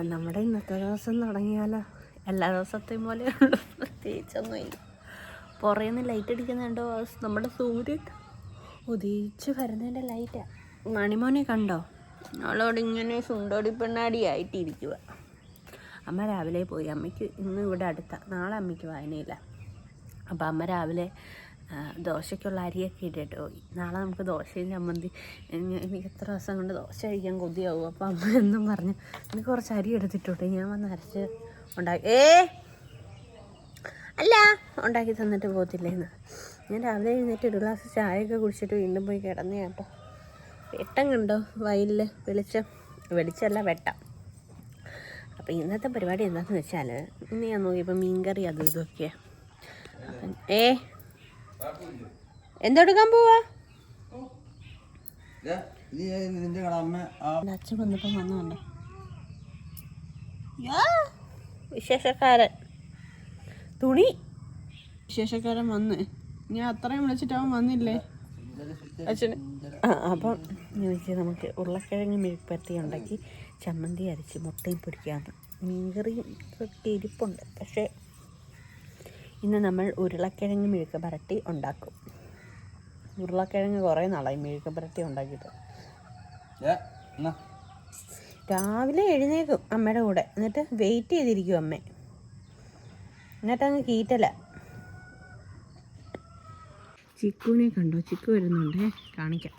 അപ്പം നമ്മുടെ ഇന്നത്തെ ദിവസം തുടങ്ങിയാലോ? എല്ലാ ദിവസത്തെയും പോലെ ഉള്ളൂ. പ്രത്യേകിച്ചൊന്നുമില്ല. പുറേന്ന് ലൈറ്റ് അടിക്കുന്നുണ്ടോ? നമ്മുടെ സൂര്യൻ ഉദിച്ച് വരുന്നതിന്റെ ലൈറ്റാണ് മണിമോനെ കണ്ടോ? അവളോട് ഇങ്ങനെ സുണ്ടോടി പെണ്ണാടി ആയിട്ടിരിക്കുക അമ്മ രാവിലെ പോയി. അമ്മയ്ക്ക് ഇന്ന് ഇവിടെ അടുത്ത നാളെ അമ്മയ്ക്ക് വായനയില്ല. അപ്പം അമ്മ രാവിലെ ദോശയ്ക്കുള്ള അരിയൊക്കെ ഇട്ടിട്ട് പോയി. നാളെ നമുക്ക് ദോശയും ചമ്മന്തി എനി- എനിക്ക് എത്ര ദിവസം കൊണ്ട് ദോശ കഴിക്കാൻ കൊതിയാവും. അപ്പം അമ്മ എന്നും പറഞ്ഞു എനിക്ക് കുറച്ച് അരി എടുത്തിട്ടോട്ടെ ഞാൻ വന്ന് അരച്ച് ഉണ്ടാക്കി ഏ? അല്ല ഉണ്ടാക്കി തന്നിട്ട് പോകത്തില്ലേന്ന്. ഞാൻ രാവിലെ എഴുന്നേറ്റ് ഒരു ഗ്ലാസ് ചായയൊക്കെ കുടിച്ചിട്ട് വീണ്ടും പോയി കിടന്നു കേട്ടോ. വെട്ടം കണ്ടോ? വയലിൽ വെളിച്ചം വെളിച്ചമല്ല വെട്ടം. അപ്പം ഇന്നത്തെ പരിപാടി എന്താണെന്ന് വെച്ചാൽ ഇന്ന് ഞാൻ നോക്കിയപ്പോൾ മീൻകറി അതും ഇതൊക്കെയാണ് അപ്പം ഏ? എന്തെടുക്കാൻ പോവാ? നിന്റെ അച്ഛൻ വന്നപ്പോൾ വന്നുണ്ട് വിശേഷക്കാരൻ. തുണി. വിശേഷക്കാരൻ വന്ന്. ഞാൻ അത്രയും വിളിച്ചിട്ട് അവൻ വന്നില്ലേ? അച്ഛന്. ആ അപ്പം ഞാൻ വെച്ചാൽ നമുക്ക് ഉരുളക്കിഴങ്ങ് മെഴുപ്പരത്തി ഉണ്ടാക്കി ചമ്മന്തി അരച്ച് മുട്ടയും പൊടിക്കാമെന്ന് മീൻകറിയും ഒക്കെ ഇരിപ്പുണ്ട്. പക്ഷേ ഇന്ന് നമ്മൾ ഉരുളക്കിഴങ്ങ് മെഴുക്ക് പരട്ടി ഉണ്ടാക്കും. ഉരുളക്കിഴങ്ങ് കുറേ നാളായി മെഴുക്ക് പരട്ടി ഉണ്ടാക്കിയിട്ട്. രാവിലെ എഴുന്നേക്കും അമ്മയുടെ കൂടെ. എന്നിട്ട് വെയിറ്റ് ചെയ്തിരിക്കും അമ്മ. എന്നിട്ട് അങ്ങ് കീറ്റല. ചിക്കുവിനെ കണ്ടോ? ചിക്കു വരുന്നുണ്ടേ. കാണിക്കാം.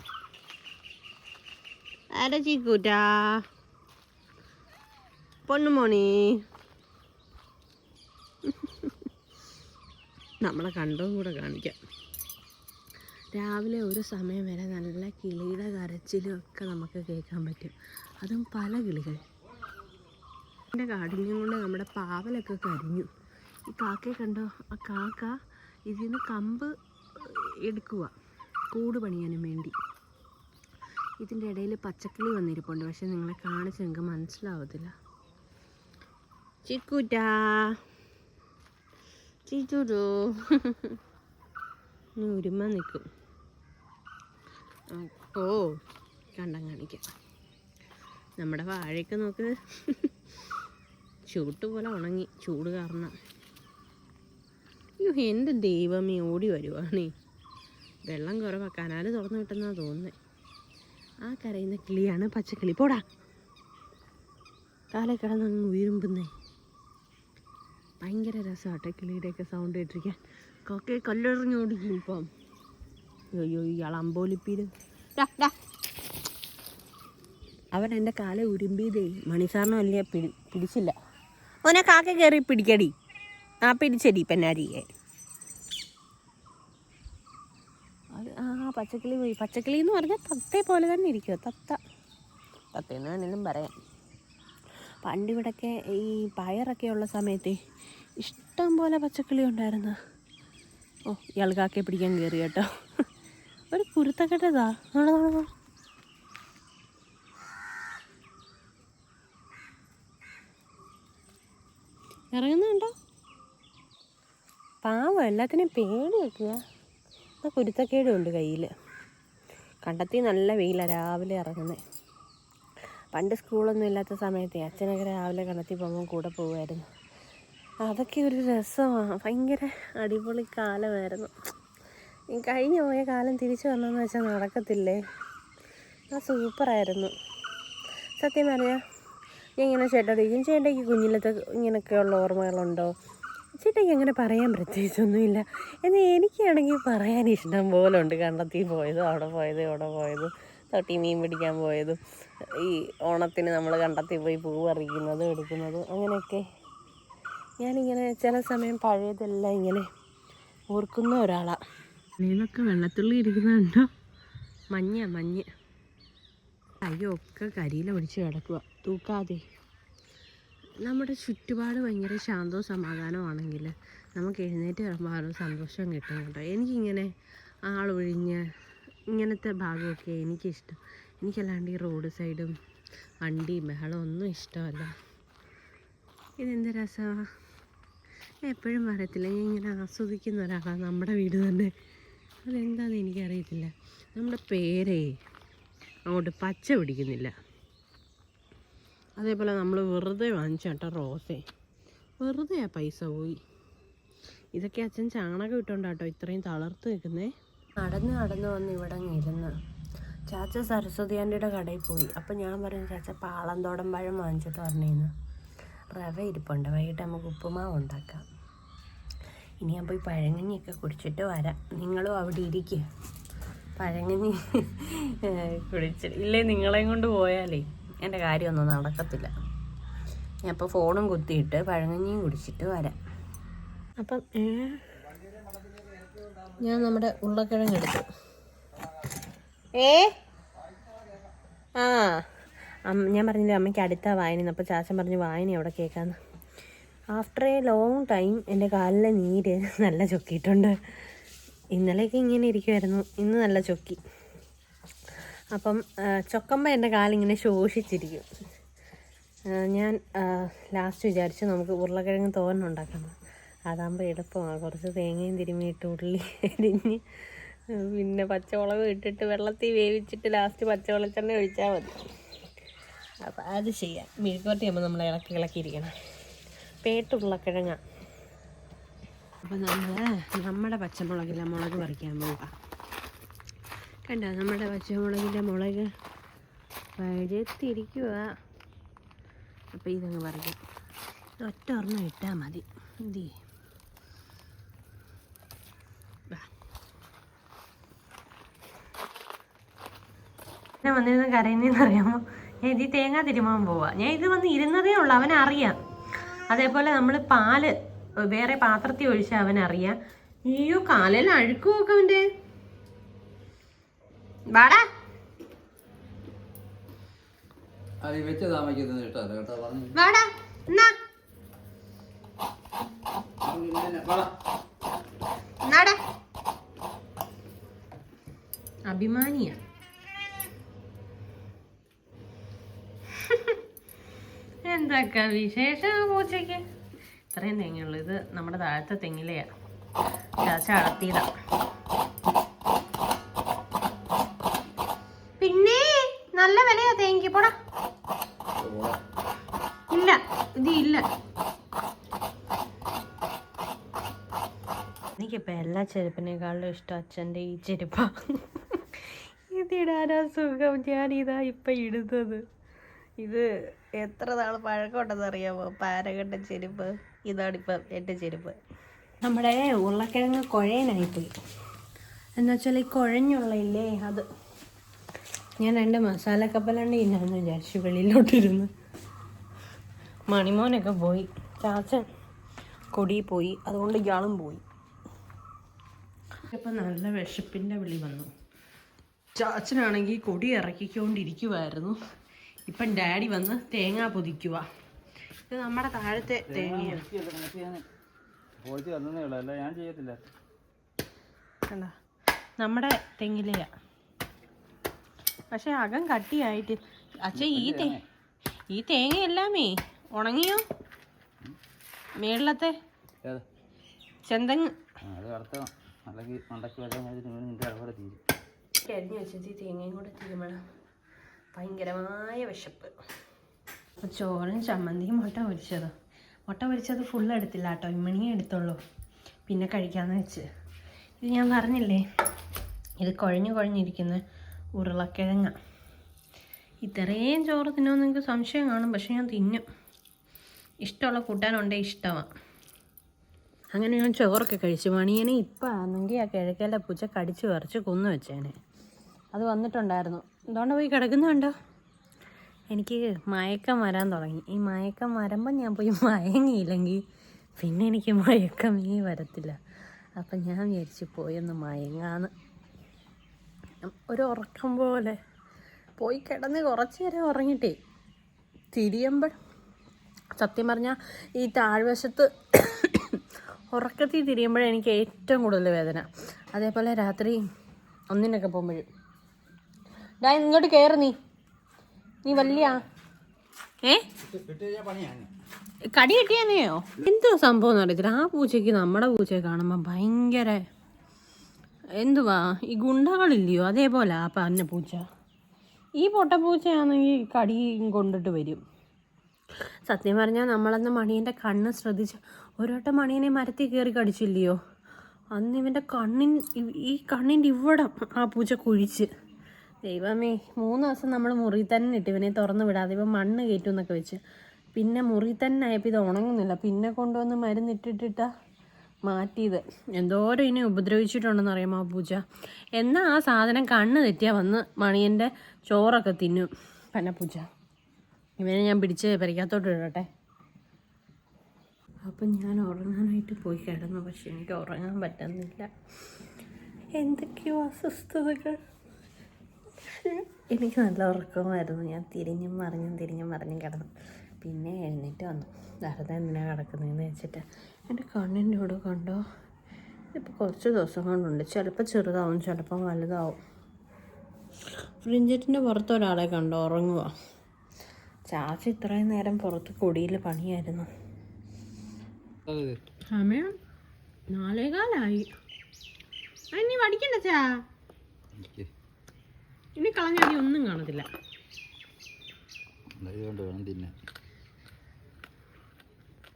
ആരാ ചിക്കൂറ്റാ? പൊണ്ണുമോണി നമ്മളെ കണ്ടതും കൂടെ കാണിക്കാം. രാവിലെ ഒരു സമയം വരെ നല്ല കിളിയുടെ കരച്ചിലും ഒക്കെ നമുക്ക് കേൾക്കാൻ പറ്റും. അതും പല കിളികൾ. എന്റെ കാഠിന്യം കൊണ്ട് നമ്മുടെ പാവലൊക്കെ കരിഞ്ഞു. ഈ കാക്കയെ കണ്ടോ? ആ കാക്ക ഇതിൽ നിന്ന് കമ്പ് എടുക്കുക കൂട് പണിയാനും വേണ്ടി. ഇതിന്റെ ഇടയിൽ പച്ചക്കിളി വന്നിരിപ്പുണ്ട്. പക്ഷെ നിങ്ങളെ കാണിച്ച് നിങ്ങൾക്ക് മനസ്സിലാവത്തില്ല. ചിക്കൂറ്റാ ചിച്ചുരു ഉരുമ നിൽക്കും ഓ കണ്ടം കാണിക്കാം നമ്മുടെ വാഴയൊക്കെ നോക്ക് ചൂട്ട് പോലെ ഉണങ്ങി ചൂട് കാരണം അയ്യോ എന്റെ ദൈവമേ ഓടി വരുവാണേ വെള്ളം കുറവാ കനാല് തുറന്നു കിട്ടുന്നതാണ് തോന്നുന്നത് ആ കരയുന്ന കിളിയാണ് പച്ചക്കിളി പോടാ കാലെ കിടന്നങ്ങ് ഉയരുമ്പുന്നേ ഭയങ്കര രസമാട്ടെ കിളിയുടെയൊക്കെ സൗണ്ട് കേട്ടിരിക്കാൻ. കൊക്കെ കല്ലെറിഞ്ഞോടിക്കും ഇപ്പം. അയ്യോ ഇയാൾ അമ്പോലിപ്പീര്. അവൻ എന്റെ കാല ഉരുമ്പിയതേ. മണിസാറിന് വലിയ പിടി പിടിച്ചില്ല. ഓനെ കാക്ക കയറി പിടിക്കടി. ആ പിടിച്ചടി പെന്നാരിയെ അത് ആ പച്ചക്കിളി പോയി. പച്ചക്കിളി എന്ന് പറഞ്ഞാൽ തത്തേ പോലെ തന്നെ ഇരിക്കുമോ തത്ത. തത്തേന്ന് വേണമെങ്കിലും പറയാം. പണ്ട് ഇവിടെയൊക്കെ ഈ പയറൊക്കെ ഉള്ള സമയത്ത് ഇഷ്ടം പോലെ പച്ചക്കിളി ഉണ്ടായിരുന്നു. ഓ ഇയാൾ കാക്കയെ പിടിക്കാൻ കയറി കേട്ടോ. ഒരു കുരുത്തക്കെട്ടതാ നാളെ ഇറങ്ങുന്നുണ്ടോ? പാവം എല്ലാത്തിനും പേടി വെക്കുക. ആ കുരുത്തക്കേടും ഉണ്ട് കയ്യിൽ കണ്ടെത്തി നല്ല വെയിലാണ് രാവിലെ ഇറങ്ങുന്നത് പണ്ട് സ്കൂളൊന്നും ഇല്ലാത്ത സമയത്തെ അച്ഛനൊക്കെ രാവിലെ കണ്ടെത്തി പോകുമ്പോൾ കൂടെ പോകുമായിരുന്നു അതൊക്കെ ഒരു രസമാണ് ഭയങ്കര അടിപൊളി കാലമായിരുന്നു. കഴിഞ്ഞു പോയ കാലം തിരിച്ചു വന്നതെന്ന് വെച്ചാൽ നടക്കത്തില്ലേ? ആ സൂപ്പറായിരുന്നു. സത്യം പറഞ്ഞാൽ ഞാൻ ഇങ്ങനെ ചേട്ടടിക്കും ചേട്ടയ്ക്ക് കുഞ്ഞിലത്തെ ഇങ്ങനെയൊക്കെയുള്ള ഓർമ്മകളുണ്ടോ? ചേട്ടയ്ക്ക് അങ്ങനെ പറയാൻ പ്രത്യേകിച്ചൊന്നുമില്ല. എന്നാൽ എനിക്കാണെങ്കിൽ പറയാൻ ഇഷ്ടം പോലെ ഉണ്ട്. കണ്ടെത്തി പോയതും അവിടെ പോയത് ഇവിടെ പോയതും തൊട്ടി മീൻ പിടിക്കാൻ പോയതും. ഈ ഓണത്തിന് നമ്മൾ കണ്ടെത്തി പോയി പൂവ് പറിക്കുന്നതും എടുക്കുന്നതും അങ്ങനെയൊക്കെ. ഞാനിങ്ങനെ ചില സമയം പഴയതെല്ലാം ഇങ്ങനെ ഓർക്കുന്ന ഒരാളാണ് നീലൊക്കെ വെള്ളത്തുള്ളി ഇരിക്കുന്നുണ്ടോ മഞ്ഞ മഞ്ഞ്. അയ്യോ ഒക്കെ കരിയില പിടിച്ച് കിടക്കുക തൂക്കാതെ. നമ്മുടെ ചുറ്റുപാട് ഭയങ്കര ശാന്തവും സമാധാനമാണെങ്കിൽ നമുക്ക് എഴുന്നേറ്റ് വരുമ്പോൾ ആ സന്തോഷം കേട്ടോ എനിക്കിങ്ങനെ ആളൊഴിഞ്ഞ് ഇങ്ങനത്തെ ഭാഗമൊക്കെ എനിക്കിഷ്ടം. എനിക്കല്ലാണ്ട് ഈ റോഡ് സൈഡും വണ്ടിയും ബഹളം ഒന്നും ഇഷ്ടമല്ല. ഇതെന്ത് രസമാണ് എപ്പോഴും പറയത്തില്ല ഞാൻ ഇങ്ങനെ ആസ്വദിക്കുന്ന ഒരാളാണ് നമ്മുടെ വീട് തന്നെ. അതെന്താണെന്ന് എനിക്കറിയത്തില്ല. നമ്മുടെ പേരേ അങ്ങോട്ട് പച്ച പിടിക്കുന്നില്ല. അതേപോലെ നമ്മൾ വെറുതെ വാങ്ങിച്ച കേട്ടോ റോസേ. വെറുതെ ആ പൈസ പോയി. ഇതൊക്കെ അച്ഛൻ ചാണകം ഇട്ടുകൊണ്ടാട്ടോ ഇത്രയും തളർത്ത് നിൽക്കുന്നേ. നടന്ന് നടന്ന് വന്ന് ഇവിടെ ഇരുന്ന് ചാച്ച സരസ്വതി ആന്റിയുടെ കടയിൽ പോയി. അപ്പം ഞാൻ പറഞ്ഞു ചാച്ച പാളന്തോടൻ പഴം വാങ്ങിച്ചിട്ട് പറഞ്ഞിരുന്നു റവ ഇരിപ്പുണ്ട്. വൈകിട്ട് നമുക്ക് ഉപ്പുമാവ് ഉണ്ടാക്കാം. ഇനി ഞാൻ പോയി പഴങ്ങഞ്ഞിയൊക്കെ കുടിച്ചിട്ട് വരാം. നിങ്ങളും അവിടെ ഇരിക്കുക പഴങ്ങഞ്ഞി കുടിച്ചിട്ട് ഇല്ലേ നിങ്ങളെയും കൊണ്ട് പോയാലേ. എന്റെ കാര്യമൊന്നും നടക്കത്തില്ല. ഞാൻ ഇപ്പോൾ ഫോണും കുത്തിയിട്ട് പഴങ്ങഞ്ഞിയും കുടിച്ചിട്ട് വരാം. അപ്പം ഞാൻ നമ്മുടെ ഉരുളക്കിഴങ്ങ് എടുത്തു. ഏ? ആ. ഞാൻ പറഞ്ഞില്ലേ അമ്മയ്ക്ക് അടുത്ത വായന അപ്പോൾ ചാച്ചൻ പറഞ്ഞു വായന അവിടെ കേൾക്കാന്ന് ആഫ്റ്റർ എ ലോങ് ടൈം എന്റെ കാലിലെ നീര് നല്ല ചൊക്കിയിട്ടുണ്ട്. ഇന്നലെയൊക്കെ ഇങ്ങനെ ഇരിക്കുമായിരുന്നു ഇന്ന് നല്ല ചൊക്കി. അപ്പം ചൊക്കുമ്പോൾ എന്റെ കാലിങ്ങനെ ശോഷിച്ചിരിക്കും. ഞാൻ ലാസ്റ്റ് വിചാരിച്ചു നമുക്ക് ഉരുളക്കിഴങ്ങ് തോരൻ ഉണ്ടാക്കണം. അതാകുമ്പോൾ എളുപ്പമാണ് കുറച്ച് തേങ്ങയും തിരുമ്മിയിട്ട് ഉള്ളി അരിഞ്ഞ് പിന്നെ പച്ചമുളക് ഇട്ടിട്ട് വെള്ളത്തിൽ വേവിച്ചിട്ട് ലാസ്റ്റ് പച്ചവെളിച്ചെണ്ണ ഒഴിച്ചാൽ മതി. അപ്പം അത് ചെയ്യാം. മെഴുക്കോട്ടി ആകുമ്പോൾ നമ്മൾ ഇളക്കി ഇളക്കിയിരിക്കണം. കിഴങ്ങ അപ്പം നമ്മൾ നമ്മുടെ പച്ചമുളകിലെ മുളക് പറിക്കാൻ പോവുക കണ്ട? നമ്മുടെ പച്ചമുളകിന്റെ മുളക് പഴുത്തിരിക്കുക അപ്പോൾ ഇതങ്ങ് പറിക്കാം. ഒറ്റ ഒരെണ്ണം ഇട്ടാൽ മതി. എന്ത് ഞാൻ വന്നിരുന്ന് കരയുന്നതെന്ന് അറിയാമോ ഞാൻ ഇതിൽ തേങ്ങ തിരുമാൻ പോവാ. ഞാൻ ഇത് വന്ന് ഇരുന്നതേ അവൻ അവനറിയാം. അതേപോലെ നമ്മൾ പാൽ വേറെ പാത്രത്തിൽ അവൻ അവനറിയാം. അയ്യോ കാലിൽ അഴുക്കുമൊക്കെ അവന്റെ. വാടാ. വാടാ എന്നാ. എന്നാടാ. എന്തൊക്കെ വിശേഷം പൂച്ചയ്ക്ക് ഇത്രയും തെങ്ങുള്ളൂ ഇത് നമ്മുടെ താഴത്തെ തെങ്ങിലെയാ. ചാച്ച പിന്നെ നല്ല വിലയാ തേങ്ങയ്ക്ക് പോടാ. ഇല്ല ഇത് ഇല്ല. എനിക്കിപ്പോൾ എല്ലാ ചെരുപ്പിനേക്കാളും ഇഷ്ടം അച്ഛന്റെ ഈ ചെരുപ്പ. ഇതിടാനാ സുഖം. ഞാനിതാ ഇപ്പം ഇടുന്നത്. ഇത് എത്ര നാൾ പഴക്കമുണ്ടെന്ന് അറിയാമോ പാരകണ്ട ചെരുപ്പ്. ഇതാണിപ്പം എന്റെ ചെരുപ്പ്. നമ്മുടെ ഉരുളക്കിഴങ്ങ് കുഴയനായിപ്പോയി എന്നുവെച്ചാൽ ഈ കുഴഞ്ഞുള്ള ഇല്ലേ അത്. ഞാൻ രണ്ട് മസാല കപ്പലണ്ടി ഇന്നാന്ന് വിചാരിച്ചു വെളിയിലോട്ടിരുന്ന്. മണിമോനൊക്കെ പോയി. ചാച്ചൻ കൊടി പോയി. അതുകൊണ്ട് ഇയാളും പോയി. ഇപ്പം നല്ല വിശപ്പിന്റെ വിളി വന്നു. ചാച്ചനാണെങ്കിൽ കൊടി ഇറക്കിക്കൊണ്ടിരിക്കുമായിരുന്നു ഇപ്പം ഡാഡി വന്ന് തേങ്ങ പൊതിക്കുക ഇത് നമ്മുടെ താഴത്തെ തേങ്ങയാണ്. നമ്മുടെ തെങ്ങിലെയാ. പക്ഷെ അകം കട്ടിയായിട്ട് അച്ഛ ഈ തേ ഈ തേങ്ങ എല്ലാമേ ഉണങ്ങിയോ? മേളത്തെ ചെന്തങ് കരിഞ്ഞു വെച്ചത് തേങ്ങയും കൂടെ തീരുമാനം ഭയങ്കരമായ വിശപ്പ്. ചോറും ചമ്മന്തിയും മുട്ട പൊരിച്ചത്. മുട്ട പൊരിച്ചത് ഫുൾ എടുത്തില്ല കേട്ടോ ഇമ്മണിയും എടുത്തുള്ളൂ. പിന്നെ കഴിക്കാമെന്ന് വെച്ച്. ഇത് ഞാൻ പറഞ്ഞില്ലേ ഇത് കുഴഞ്ഞു കുഴഞ്ഞിരിക്കുന്ന ഉരുളക്കിഴങ്ങ. ഇത്രയും ചോറ് തിന്നുമെന്ന് നിങ്ങൾക്ക് സംശയം കാണും പക്ഷെ ഞാൻ തിന്നും. ഇഷ്ടമുള്ള കൂട്ടാനുണ്ടേ ഇഷ്ടമാണ് അങ്ങനെ ഞാൻ ചോറൊക്കെ കഴിച്ചു. മണിയനെ ഇപ്പം ആണെങ്കിൽ ആ കിഴക്കേലെ പൂച്ച കടിച്ചു പറിച്ച് കൊന്നു വെച്ചേനെ. അത് വന്നിട്ടുണ്ടായിരുന്നു. എന്തുകൊണ്ട് പോയി കിടക്കുന്നുണ്ടോ എനിക്ക് മയക്കം വരാൻ തുടങ്ങി. ഈ മയക്കം വരുമ്പോൾ ഞാൻ പോയി മയങ്ങിയില്ലെങ്കിൽ പിന്നെ എനിക്ക് മയക്കമേ വരത്തില്ല. അപ്പം ഞാൻ വിചാരിച്ചു പോയൊന്ന് മയങ്ങാന്ന്. ഒരു ഉറക്കം പോലെ. പോയി കിടന്ന് കുറച്ച് നേരം ഉറങ്ങിട്ടേ. തിരിയുമ്പോൾ സത്യം പറഞ്ഞാൽ ഈ താഴ്വശത്ത് ഉറക്കത്തിൽ തിരിയുമ്പോഴെനിക്ക് ഏറ്റവും കൂടുതൽ വേദന. അതേപോലെ രാത്രി ഒന്നിനൊക്കെ പോകുമ്പോഴും ഡാ ഇങ്ങോട്ട് കയറി നീ. നീ വലിയ ഏ? കടി കിട്ടിയാനെയോ? എന്തോ സംഭവം എന്ന് അറിയത്തില്ല. ആ പൂച്ചയ്ക്ക് നമ്മുടെ പൂച്ചയെ കാണുമ്പോൾ ഭയങ്കര എന്തുവാ? ഈ ഗുണ്ടകളില്ലയോ? അതേപോലെ ആ പന്ന പൂച്ച. ഈ പൊട്ടപ്പൂച്ചയാണെങ്കിൽ കടിയും കൊണ്ടിട്ട് വരും. സത്യം പറഞ്ഞാൽ നമ്മളന്ന് മണീന്റെ കണ്ണ് ശ്രദ്ധിച്ച് ഒരു വട്ടം മണീനെ മരത്തിൽ കയറി കടിച്ചില്ലയോ? അന്ന് ഇവന്റെ കണ്ണിൻ ഈ കണ്ണിന്റെ ഇവിടം ആ പൂച്ച കുഴിച്ച്. ദൈവമേ മൂന്ന് ദിവസം നമ്മൾ മുറി തന്നെ ഇട്ട് ഇവനെ തുറന്ന് വിടാതെ. ഇപ്പം മണ്ണ് കയറ്റും എന്നൊക്കെ വെച്ച്. പിന്നെ മുറി തന്നെ ആയപ്പോൾ ഇത് ഉണങ്ങുന്നില്ല. പിന്നെ കൊണ്ടുവന്ന് മരുന്നിട്ടിട്ടിട്ടാ മാറ്റിയത്. എന്തോരം ഇനി ഉപദ്രവിച്ചിട്ടുണ്ടെന്ന് അറിയാമോ പൂജ? എന്നാൽ ആ സാധനം കണ്ണ് തെറ്റിയാൽ വന്ന് മണിയന്റെ ചോറൊക്കെ തിന്നും. പൂജ ഇവനെ ഞാൻ പിടിച്ച് പരിക്കാത്തോട്ട് ഇടട്ടെ. അപ്പം ഞാൻ ഉറങ്ങാനായിട്ട് പോയി കിടന്നു. പക്ഷെ എനിക്ക് ഉറങ്ങാൻ പറ്റുന്നില്ല. എന്തൊക്കെയോ അസ്വസ്ഥതകൾ. എനിക്ക് നല്ല ഉറക്കമായിരുന്നു. ഞാൻ തിരിഞ്ഞും മറിഞ്ഞും തിരിഞ്ഞും മറിഞ്ഞും കിടന്നു. പിന്നെ എഴുന്നേറ്റ് വന്നു. വെറുതെ എന്തിനാണ് കിടക്കുന്നതെന്ന് വെച്ചിട്ട്. എന്റെ കണ്ണിന്റെ കൂടെ കണ്ടോ? ഇപ്പോൾ കുറച്ച് ദിവസം കൊണ്ടുണ്ട്. ചിലപ്പോൾ ചെറുതാവും ചിലപ്പോൾ വലുതാവും. ഫ്രിഞ്ചറ്റിന്റെ പുറത്ത് ഒരാളെ കണ്ടോ? ഉറങ്ങുക ചാച്ച ഇത്രയും നേരം പുറത്ത് കൊടിയിൽ പണിയായിരുന്നു. അത് സമയം നാലേകാലായി. ഇനി പഠിക്കണ്ട ചാ. ഇനി കളഞ്ഞാടി ഒന്നും കാണത്തില്ല.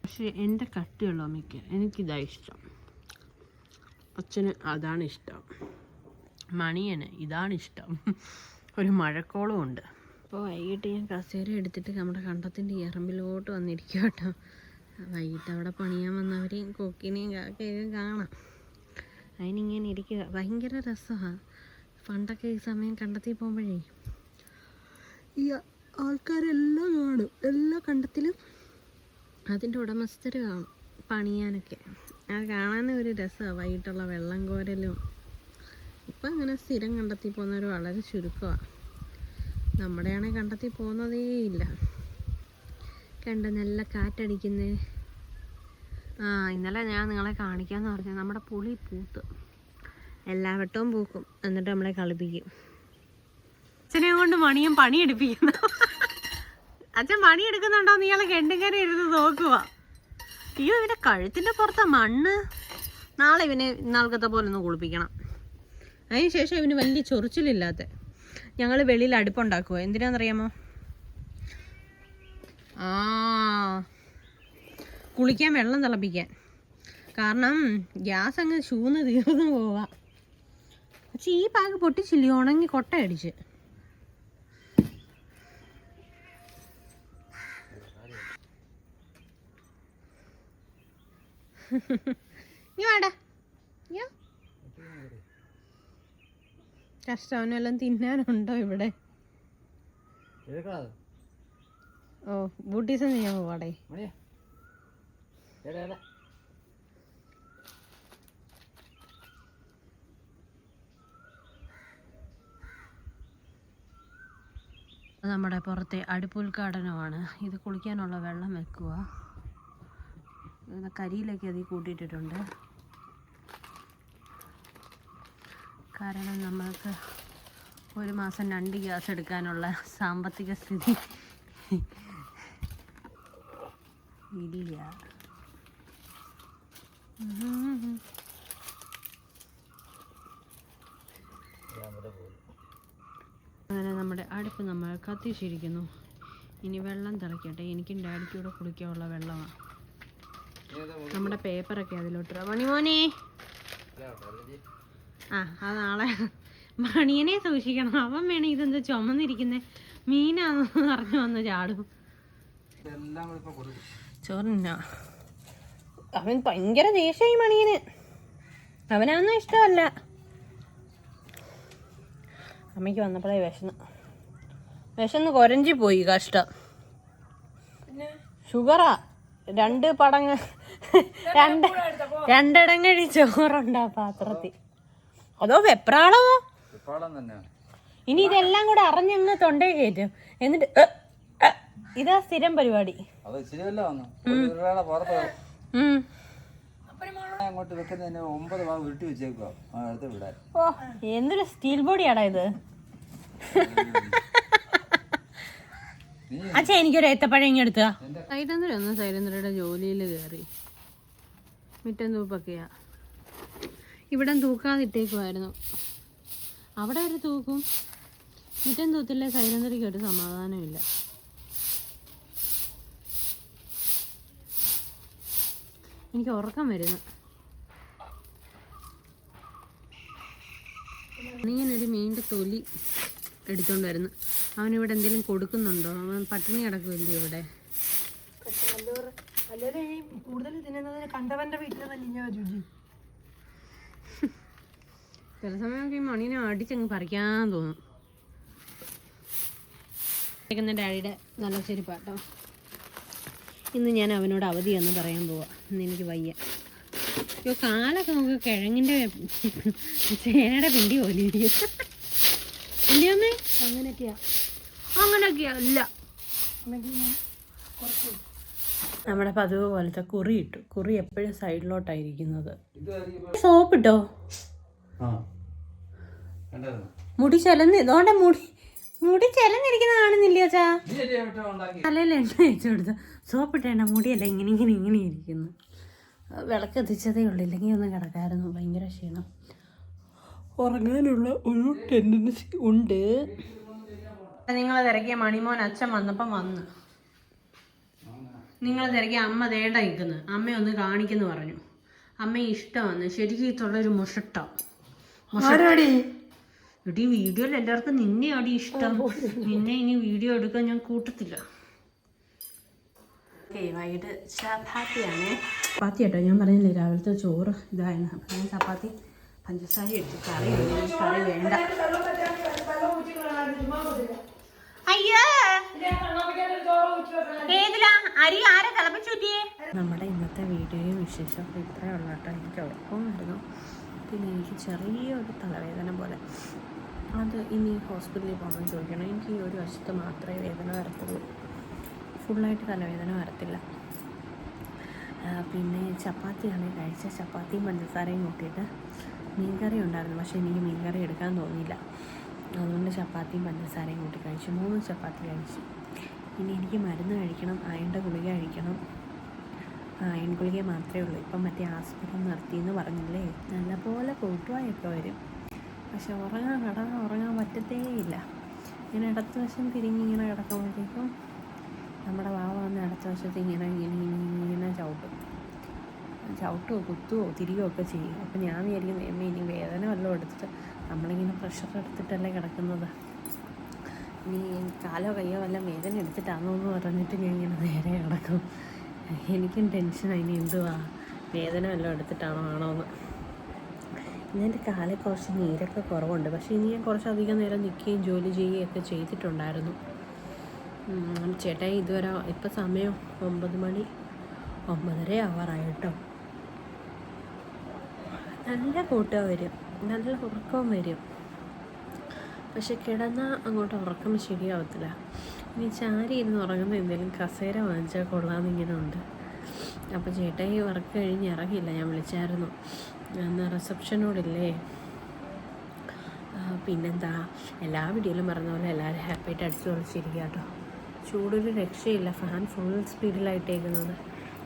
പക്ഷെ എന്റെ കട്ടിയുള്ള അമ്മയ്ക്ക് എനിക്കിതാ ഇഷ്ടം. അച്ഛന് അതാണ് ഇഷ്ടം. മണിയന് ഇതാണ് ഇഷ്ടം. ഒരു മഴക്കോളം ഉണ്ട്. അപ്പോൾ വൈകിട്ട് ഞാൻ കസേര എടുത്തിട്ട് നമ്മുടെ കണ്ടത്തിന്റെ ഇറമ്പിലോട്ട് വന്നിരിക്കും കേട്ടോ. വൈകിട്ട് അവിടെ പണിയാൻ വന്നവരെയും കൊക്കിനെയും കാക്കയൊക്കെ കാണാം. അതിനിങ്ങനെ ഇരിക്കുക ഭയങ്കര രസമാണ് പണ്ടൊക്കെ ഈ സമയം കണ്ടെത്തി പോകുമ്പോഴേ ഈ ആൾക്കാരെല്ലാം കാണും. എല്ലാ കണ്ടത്തിലും അതിന്റെ ഉടമസ്ഥർ കാണും പണിയാനൊക്കെ. അത് കാണാൻ ഒരു രസമാണ് വൈകിട്ടുള്ള വെള്ളം കോരലും. ഇപ്പം അങ്ങനെ സ്ഥിരം കണ്ടെത്തി പോകുന്നവർ വളരെ ചുരുക്കമാണ് നമ്മുടെയാണെങ്കിൽ കണ്ടെത്തി പോകുന്നതേ ഇല്ല. കണ്ട നല്ല കാറ്റടിക്കുന്നേ. ആ ഇന്നലെ ഞാൻ നിങ്ങളെ കാണിക്കാമെന്ന് പറഞ്ഞു നമ്മുടെ പുളി പൂത്ത്. എല്ലാ വട്ടവും പൂക്കും. എന്നിട്ട് നമ്മളെ കളിപ്പിക്കും. അച്ഛനെ കൊണ്ട് മണിയും പണിയെടുപ്പിക്കുന്നു. അച്ഛൻ പണിയെടുക്കുന്നുണ്ടോ? നീ ഇയാളെ കെണ്ടിങ്ങനെ ഇരുന്ന് നോക്കുക അയ്യോ ഇവന്റെ കഴുത്തിന്റെ പുറത്തെ മണ്ണ്. നാളെ ഇവനെ ഇന്നാൾക്കത്തെ പോലെ ഒന്ന് കുളിപ്പിക്കണം. അതിന് ശേഷം ഇവന് വലിയ ചൊറിച്ചിലില്ലാത്ത. ഞങ്ങൾ വെളിയിൽ അടുപ്പുണ്ടാക്കുക എന്തിനാണെന്നറിയാമോ ആ കുളിക്കാൻ വെള്ളം തിളപ്പിക്കാൻ. കാരണം ഗ്യാസ് അങ്ങ് ചൂന്ന് തീർന്നു പോവാ. പക്ഷെ ഈ പാക്ക് പൊട്ടിച്ചില്ലേ? ഉണങ്ങി കൊട്ടയടിച്ച് നീ വേണ്ട കഷ്ടം അവനെല്ലാം തിന്നാനുണ്ടോ ഇവിടെ? ഓ ബൂട്ടീസ് ചെയ്യാൻ പോവാടേ മണിയാ എടാ എടാ അത് നമ്മുടെ പുറത്തെ അടുപ്പുൽഘാടനമാണ്. ഇത് കുളിക്കാനുള്ള വെള്ളം വെക്കുക. കരിയിലൊക്കെ അതിൽ കൂട്ടിയിട്ടിട്ടുണ്ട്. കാരണം നമ്മൾക്ക് ഒരു മാസം രണ്ട് ഗ്യാസ് എടുക്കാനുള്ള സാമ്പത്തിക സ്ഥിതി ഇല്ല അങ്ങനെ നമ്മുടെ അടുപ്പ് നമ്മൾ കത്തിച്ചിരിക്കുന്നു. ഇനി വെള്ളം തിളയ്ക്കട്ടെ എനിക്കും ഡാഡിക്കും കൂടെ കുളിക്കാനുള്ള വെള്ളമാണ് നമ്മുടെ പേപ്പറൊക്കെ അതിലോട്ട് മണിമോനെ. ആ അത് നാളെ മണിയനെ സൂക്ഷിക്കണം. അവൻ വേണം ഇതെന്താ ചുമന്നിരിക്കുന്നേ? മീനാന്ന് പറഞ്ഞു വന്ന് ചാടും. ചോറിന അവൻ ഭയങ്കര ദേഷ്യമായി മണിയന്. അവനൊന്നും ഇഷ്ടമല്ല. അമ്മയ്ക്ക് വന്നപ്പോഴേ വിശന്ന് വിശന്ന് കൊരഞ്ചി പോയി കഷ്ടം. ഷുഗറാ. രണ്ട് പടങ്ങ് രണ്ട് രണ്ടിടങ്ങഴി ചോറുണ്ട് ആ പാത്രത്തിൽ. അതോ വെപ്രാളമോ വെപ്പാളം ഇനി ഇതെല്ലാം കൂടെ അറിഞ്ഞങ്ങ് തൊണ്ടേ കയറ്റും. എന്നിട്ട് ഇതാ സ്ഥിരം പരിപാടി. എന്തൊരു സ്റ്റീൽ ബോഡിയാടാ ഇത്. അച്ഛാ എനിക്കൊരു ഏത്തപ്പഴം ഇങ്ങ് എടുത്തുക സൈലന്ദ്ര ഒന്ന് സൈലന്ദ്രയുടെ ജോലിയിൽ കയറി. മിറ്റം തൂപ്പൊക്കെയാ. ഇവിടെ തൂക്കാതിട്ടേക്കുമായിരുന്നു അവിടെ ഒരു തൂക്കും? മിറ്റം തൂത്തില്ലേ സൈലന്ദ്രയ്ക്ക് ഒരു സമാധാനമില്ല. എനിക്ക് ഉറക്കം വരുന്നു. ഇങ്ങനൊരു മീന്റെ തൊലി എടുത്തോണ്ട് വരുന്നു. അവനിവിടെ എന്തെങ്കിലും കൊടുക്കുന്നുണ്ടോ? അവൻ പട്ടിണി കിടക്കുമല്ലേ ഇവിടെ? കൂടുതൽ തിന്നുന്നതിന് കണ്ടവന്റെ വീട്ടിൽ രുചി. ചില സമയമൊക്കെ ഈ മണീനെ അടിച്ചങ്ങ് പറിക്കാൻ തോന്നും. കേൾക്കുന്ന ഡാഡിയുടെ നല്ല ചെരുപ്പാട്ടോ ഇന്ന് ഞാൻ അവനോട് അവധി എന്ന് പറയാൻ പോവാ. ഇന്ന് എനിക്ക് വയ്യ. അയ്യോ കാലൊക്കെ നമുക്ക് കിഴങ്ങിന്റെ ചേനയുടെ പിണ്ടി പോലെ ഇരിക്കും ഇല്ലേ അമ്മേ അങ്ങനെയൊക്കെയാ അങ്ങനെയൊക്കെയാ ഇല്ല അല്ലെങ്കിൽ ഞാൻ കുറച്ച് നമ്മുടെ പതിവ് പോലത്തെ കുറി ഇട്ടു. കുറി എപ്പോഴും സൈഡിലോട്ടായിരിക്കുന്നത്. സോപ്പ് ഇട്ടോ മുടി ചെലന്ന് ഇതോടെ മുടി മുടി ചെലന്നിരിക്കുന്ന കാണുന്നില്ല ഉണ്ടാക്കി. തലയിൽ എണ്ണ വെച്ച് കൊടുത്തു. സോപ്പിട്ടേണ്ട മുടിയല്ല ഇങ്ങനെ ഇങ്ങനെ ഇങ്ങനെ ഇരിക്കുന്നു. വിളക്ക് എത്തിച്ചതേ ഉള്ളൂ. ഇല്ലെങ്കിൽ ഒന്ന് കിടക്കായിരുന്നു. ഭയങ്കര ക്ഷീണം. ഉറങ്ങാനുള്ള ഒരു ടെൻഡൻസി ഉണ്ട്. നിങ്ങൾ തിരക്കിയ മണിമോൻ അച്ഛൻ വന്നപ്പം വന്ന്. നിങ്ങൾ തിരക്കിയ അമ്മ തേണ്ട നിൽക്കുന്നു. അമ്മ ഒന്ന് കാണിക്കുന്നു പറഞ്ഞു. അമ്മ ഇഷ്ടമാണ്. ശരിക്കും ഇതുള്ളൊരു മുഷട്ട. എടി വീഡിയോയിൽ എല്ലാവർക്കും നിന്നെ അടി ഇഷ്ടം. നിന്നെ ഇനി വീഡിയോ എടുക്കാൻ ഞാൻ കൂട്ടത്തില്ല. വൈകിട്ട് ചപ്പാത്തിയാണ്. ചപ്പാത്തി കേട്ടോ ഞാൻ പറഞ്ഞില്ലേ രാവിലത്തെ ചോറ് ഇതായിരുന്നു അപ്പം ഞാൻ ചപ്പാത്തി പഞ്ചസാര എടുത്തു കറി. കറി വേണ്ട. അരി ആരെ നമ്മുടെ ഇന്നത്തെ വീഡിയോയും വിശേഷം ഇത്രയേ ഉള്ളൂ കേട്ടോ. എനിക്ക് ഉറക്കമായിരുന്നു പിന്നെ എനിക്ക് ചെറിയൊരു തലവേദന പോലെ. അത് ഇനി ഹോസ്പിറ്റലിൽ പോകണമെന്ന് ചോദിക്കണം. എനിക്ക് ഈ ഒരു വശത്ത് മാത്രമേ വേദന വരത്തുള്ളൂ. ഫുള്ളായിട്ട് തലവേദന വരത്തില്ല. പിന്നെ ചപ്പാത്തിയാണ്. കഴിച്ച ചപ്പാത്തിയും പഞ്ചസാരയും കൂട്ടിയിട്ട് മീൻകറി ഉണ്ടായിരുന്നു. പക്ഷേ എനിക്ക് മീൻകറി എടുക്കാൻ തോന്നിയില്ല. അതുകൊണ്ട് ചപ്പാത്തിയും പഞ്ചസാരയും കൂട്ടി കഴിച്ചു. മൂന്ന് ചപ്പാത്തി കഴിച്ചു. ഇനി എനിക്ക് മരുന്ന് കഴിക്കണം അയണ്ട ഗുളിക കഴിക്കണം. അയൺ ഗുളിക മാത്രമേ ഉള്ളൂ. ഇപ്പം മറ്റേ ആസ്പത്രി നിർത്തിയെന്ന് പറഞ്ഞില്ലേ? നല്ലപോലെ കൂട്ടുവായൊക്കെ വരും. പക്ഷെ ഉറങ്ങാൻ കിടന്നാൽ ഉറങ്ങാൻ പറ്റത്തേ ഇല്ല. ഇങ്ങനെ ഇടത്ത് വശം തിരിഞ്ഞിങ്ങനെ കിടക്കുമ്പോഴത്തേക്കും നമ്മുടെ വാവ വന്ന് ഇടത്ത് വശത്ത് ഇങ്ങനെ ഇങ്ങനെ ഇങ്ങനെ ഇങ്ങനെ ചവിട്ടും. ചവിട്ടുമോ കുത്തുമോ തിരികെയോ ഒക്കെ ചെയ്യും. അപ്പം ഞാൻ വിചാരിക്കും എമ്മ ഇനി വേദന വല്ലതും എടുത്തിട്ട് നമ്മളിങ്ങനെ പ്രഷർ എടുത്തിട്ടല്ലേ കിടക്കുന്നത്? നീ കാലോ കയ്യോ വല്ല വേദന എടുത്തിട്ടാണോ എന്ന് പറഞ്ഞിട്ട് ഞാൻ ഇങ്ങനെ നേരെ കിടക്കും. എനിക്കും ടെൻഷനായി ഇനി എന്തുവാ? വേദന വല്ലതും എടുത്തിട്ടാണോ ആണോ എന്ന്. ഇന്നെന്റെ കാലിൽ കുറച്ച് നീരൊക്കെ കുറവുണ്ട്. പക്ഷേ ഇനി ഞാൻ കുറച്ചധികം നേരം നിൽക്കുകയും ജോലി ചെയ്യുകയും ഒക്കെ ചെയ്തിട്ടുണ്ടായിരുന്നു. ഉം, ചേട്ടായി ഇതുവരെ ഇപ്പം സമയം ഒമ്പത് മണി ഒമ്പതര ആവാറായിട്ടോ നല്ല കൂട്ടുകാർ വരും. നല്ല ഉറക്കവും വരും. പക്ഷെ കിടന്നാൽ അങ്ങോട്ട് ഉറക്കം ശരിയാവത്തില്ല. ഇനി ചാരി ഇരുന്ന് ഉറങ്ങുന്ന എന്തെങ്കിലും കസേര വാങ്ങിച്ചാൽ കൊള്ളാമെന്ന് ഇങ്ങനെ ഉണ്ട്. അപ്പോൾ ചേട്ടാ ഈ വർക്ക് കഴിഞ്ഞ് ഇറങ്ങിയില്ല. ഞാൻ വിളിച്ചായിരുന്നു. എന്നാൽ റിസപ്ഷനോടില്ലേ പിന്നെന്താ? എല്ലാ വീഡിയോയിലും പറഞ്ഞ പോലെ എല്ലാവരും ഹാപ്പിയായിട്ട് അടിച്ചു പൊളിച്ചിരിക്കുക കേട്ടോ ചൂടൊരു രക്ഷയില്ല. ഫാൻ ഫുൾ സ്പീഡിലായിട്ടേക്കുന്നത്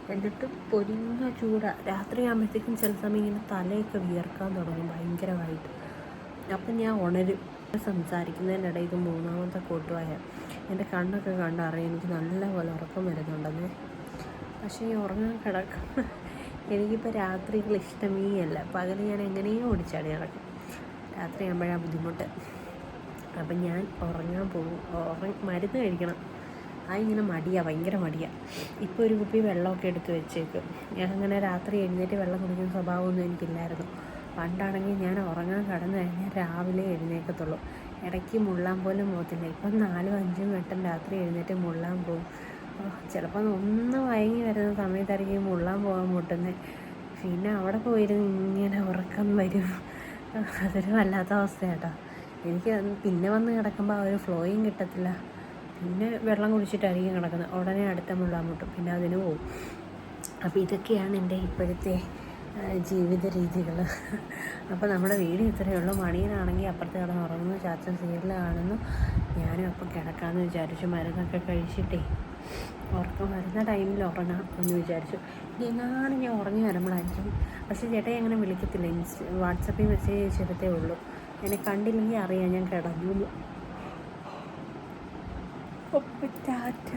എന്നിട്ടും പൊരിഞ്ഞ ചൂട. രാത്രിയാകുമ്പോഴത്തേക്കും ചില സമയം ഇങ്ങനെ തലയൊക്കെ വിയർക്കാൻ തുടങ്ങും ഭയങ്കരമായിട്ട്. അപ്പം ഞാൻ ഉണരും. സംസാരിക്കുന്നതിനിടയിൽ ഇത് മൂന്നാമത്തെ കൂട്ടുവായ എന്റെ കണ്ണൊക്കെ കണ്ടറിയാം എനിക്ക് നല്ലപോലെ ഉറക്കം വരുന്നുണ്ടെന്നേ. പക്ഷേ ഈ ഉറങ്ങാൻ കിടക്കും എനിക്കിപ്പോൾ രാത്രികൾ ഇഷ്ടമേ അല്ല. പകൽ ഞാൻ എങ്ങനെയോ ഓടിച്ചാടി നടക്കും. രാത്രി ആകുമ്പോഴാണ് ബുദ്ധിമുട്ട്. അപ്പം ഞാൻ ഉറങ്ങാൻ പോകും. ഉറങ്ങി മരുന്ന് കഴിക്കണം. ആ ഇങ്ങനെ മടിയാണ് ഭയങ്കര മടിയാണ് ഇപ്പോൾ ഒരു കുപ്പി വെള്ളമൊക്കെ എടുത്ത് വെച്ചേക്കും. ഞാൻ അങ്ങനെ രാത്രി എഴുന്നേറ്റ് വെള്ളം കുടിക്കുന്ന സ്വഭാവമൊന്നും എനിക്കില്ലായിരുന്നു. പണ്ടാണെങ്കിൽ ഞാൻ ഉറങ്ങാൻ കടന്നു കഴിഞ്ഞാൽ രാവിലെ എഴുന്നേക്കത്തുള്ളൂ. ഇടയ്ക്ക് മുള്ളാൻ പോലും പോകത്തില്ല. ഇപ്പം നാലും അഞ്ചും വട്ടം രാത്രി എഴുന്നേറ്റ് മുള്ളാൻ പോകും ചിലപ്പോൾ ഒന്ന് വയങ്ങി വരുന്ന സമയത്തായിരിക്കും മുള്ളാൻ പോകാൻ മുട്ടുന്നത് പിന്നെ അവിടെ പോയിരുന്നു ഇങ്ങനെ ഉറക്കം വരും. അതൊരു വല്ലാത്ത അവസ്ഥയാട്ടോ. എനിക്ക് പിന്നെ വന്ന് കിടക്കുമ്പോൾ ആ ഒരു ഫ്ലോയും കിട്ടത്തില്ല. പിന്നെ വെള്ളം കുടിച്ചിട്ടായിരിക്കും കിടക്കുന്നത്. ഉടനെ അടുത്ത മുള്ള മുട്ടും. പിന്നെ അതിന് പോവും. അപ്പോൾ ഇതൊക്കെയാണ് എന്റെ ഇപ്പോഴത്തെ ജീവിത രീതികൾ അപ്പോൾ നമ്മുടെ വീട് ഇത്രയേ ഉള്ളൂ. മണിയനാണെങ്കിൽ അപ്പുറത്ത് കിടന്ന് ഉറങ്ങുന്നു. ചാച്ചൻ സീരിയൽ കാണുന്നു. ഞാനും അപ്പം കിടക്കാമെന്ന് വിചാരിച്ചു. മരുന്നൊക്കെ കഴിച്ചിട്ടേ ഉറക്കം വരുന്ന ടൈമിൽ ഉറങ്ങാം എന്ന് വിചാരിച്ചു. ഇനി എങ്ങാനും ഞാൻ ഉറങ്ങി വരുമ്പോഴായിരിക്കും. പക്ഷേ ചേട്ടായി അങ്ങനെ വിളിക്കത്തില്ല. ഇൻസ്റ്റ വാട്സപ്പിൽ മെസ്സേജ് ചെയ്തിട്ടേ ഉള്ളൂ. എന്നെ കണ്ടില്ലെങ്കിൽ അറിയാം ഞാൻ കിടന്നു. എന്ന്. അപ്പോൾ ടാറ്റ